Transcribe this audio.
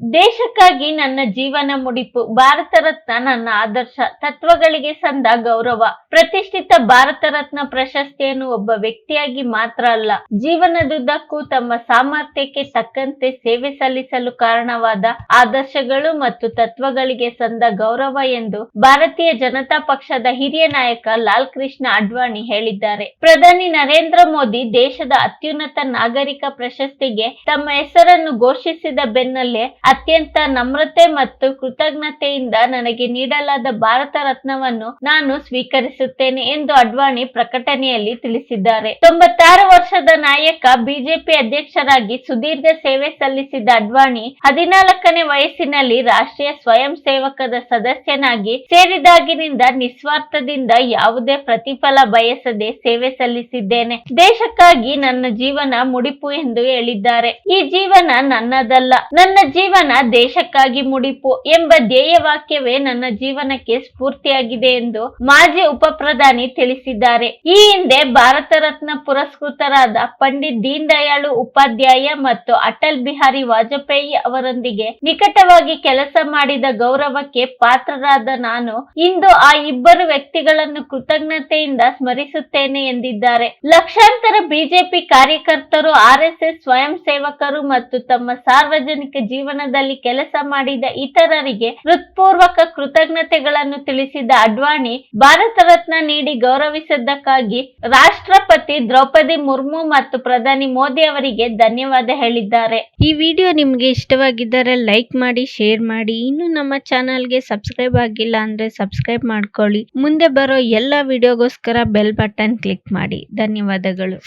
ದೇಶಕ್ಕಾಗಿ ನನ್ನ ಜೀವನ ಮುಡಿಪು, ಭಾರತ ರತ್ನ ನನ್ನ ಆದರ್ಶ, ತತ್ವಗಳಿಗೆ ಸಂದ ಗೌರವ, ಪ್ರತಿಷ್ಠಿತ ಭಾರತ ರತ್ನ ಪ್ರಶಸ್ತಿಯನ್ನು ಒಬ್ಬ ವ್ಯಕ್ತಿಯಾಗಿ ಮಾತ್ರ ಅಲ್ಲ, ಜೀವನದುದ್ದಕ್ಕೂ ತಮ್ಮ ಸಾಮರ್ಥ್ಯಕ್ಕೆ ತಕ್ಕಂತೆ ಸೇವೆ ಸಲ್ಲಿಸಲು ಕಾರಣವಾದ ಆದರ್ಶಗಳು ಮತ್ತು ತತ್ವಗಳಿಗೆ ಸಂದ ಗೌರವ ಎಂದು ಭಾರತೀಯ ಜನತಾ ಪಕ್ಷದ ಹಿರಿಯ ನಾಯಕ ಲಾಲ್ ಕೃಷ್ಣ ಅಡ್ವಾಣಿ ಹೇಳಿದ್ದಾರೆ. ಪ್ರಧಾನಿ ನರೇಂದ್ರ ಮೋದಿ ದೇಶದ ಅತ್ಯುನ್ನತ ನಾಗರಿಕ ಪ್ರಶಸ್ತಿಗೆ ತಮ್ಮ ಹೆಸರನ್ನು ಘೋಷಿಸಿದ ಬೆನ್ನಲ್ಲೇ ಅತ್ಯಂತ ನಮ್ರತೆ ಮತ್ತು ಕೃತಜ್ಞತೆಯಿಂದ ನನಗೆ ನೀಡಲಾದ ಭಾರತ ರತ್ನವನ್ನು ನಾನು ಸ್ವೀಕರಿಸುತ್ತೇನೆ ಎಂದು ಅಡ್ವಾಣಿ ಪ್ರಕಟಣೆಯಲ್ಲಿ ತಿಳಿಸಿದ್ದಾರೆ. ತೊಂಬತ್ತಾರು ವರ್ಷದ ನಾಯಕ, ಬಿಜೆಪಿ ಅಧ್ಯಕ್ಷರಾಗಿ ಸುದೀರ್ಘ ಸೇವೆ ಸಲ್ಲಿಸಿದ ಅಡ್ವಾಣಿ ಹದಿನಾಲ್ಕನೇ ವಯಸ್ಸಿನಲ್ಲಿ ರಾಷ್ಟ್ರೀಯ ಸ್ವಯಂ ಸೇವಕದ ಸದಸ್ಯನಾಗಿ ಸೇರಿದಾಗಿನಿಂದ ನಿಸ್ವಾರ್ಥದಿಂದ ಯಾವುದೇ ಪ್ರತಿಫಲ ಬಯಸದೆ ಸೇವೆ ಸಲ್ಲಿಸಿದ್ದೇನೆ. ದೇಶಕ್ಕಾಗಿ ನನ್ನ ಜೀವನ ಮುಡಿಪು ಎಂದು ಹೇಳಿದ್ದಾರೆ. ಈ ಜೀವನ ನನ್ನದಲ್ಲ. ನನ್ನ ಜೀವನ ದೇಶಕ್ಕಾಗಿ ಮುಡಿಪು ಎಂಬ ಧ್ಯೇಯ ವಾಕ್ಯವೇ ನನ್ನ ಜೀವನಕ್ಕೆ ಸ್ಫೂರ್ತಿಯಾಗಿದೆ ಎಂದು ಮಾಜಿ ಉಪ ಪ್ರಧಾನಿ ತಿಳಿಸಿದ್ದಾರೆ. ಈ ಹಿಂದೆ ಭಾರತ ರತ್ನ ಪುರಸ್ಕೃತರಾದ ಪಂಡಿತ್ ದೀನ್ ದಯಾಳು ಉಪಾಧ್ಯಾಯ ಮತ್ತು ಅಟಲ್ ಬಿಹಾರಿ ವಾಜಪೇಯಿ ಅವರೊಂದಿಗೆ ನಿಕಟವಾಗಿ ಕೆಲಸ ಮಾಡಿದ ಗೌರವಕ್ಕೆ ಪಾತ್ರರಾದ ನಾನು ಇಂದು ಆ ಇಬ್ಬರು ವ್ಯಕ್ತಿಗಳನ್ನು ಕೃತಜ್ಞತೆಯಿಂದ ಸ್ಮರಿಸುತ್ತೇನೆ ಎಂದಿದ್ದಾರೆ. ಲಕ್ಷಾಂತರ ಬಿಜೆಪಿ ಕಾರ್ಯಕರ್ತರು ಆರ್ಎಸ್ಎಸ್ ಸ್ವಯಂ ಸೇವಕರು ಮತ್ತು ತಮ್ಮ ಸಾರ್ವಜನಿಕ ಜೀವನದಲ್ಲಿ ಕೆಲಸ ಮಾಡಿದ ಇತರರಿಗೆ ಹೃತ್ಪೂರ್ವಕ ಕೃತಜ್ಞತೆಗಳನ್ನು ತಿಳಿಸಿದ ಅಡ್ವಾಣಿ, ಭಾರತ ರತ್ನ ನೀಡಿ ಗೌರವಿಸಿದ್ದಕ್ಕಾಗಿ ರಾಷ್ಟ್ರಪತಿ ದ್ರೌಪದಿ ಮುರ್ಮು ಮತ್ತು ಪ್ರಧಾನಿ ಮೋದಿ ಅವರಿಗೆ ಧನ್ಯವಾದ ಹೇಳಿದ್ದಾರೆ. ಈ ವಿಡಿಯೋ ನಿಮಗೆ ಇಷ್ಟವಾಗಿದ್ದರೆ ಲೈಕ್ ಮಾಡಿ, ಶೇರ್ ಮಾಡಿ. ಇನ್ನು ನಮ್ಮ ಚಾನಲ್ಗೆ ಸಬ್ಸ್ಕ್ರೈಬ್ ಆಗಿಲ್ಲ ಅಂದ್ರೆ ಸಬ್ಸ್ಕ್ರೈಬ್ ಮಾಡ್ಕೊಳ್ಳಿ. ಮುಂದೆ ಬರೋ ಎಲ್ಲ ವಿಡಿಯೋಗೋಸ್ಕರ ಬೆಲ್ ಬಟನ್ ಕ್ಲಿಕ್ ಮಾಡಿ. ಧನ್ಯವಾದಗಳು.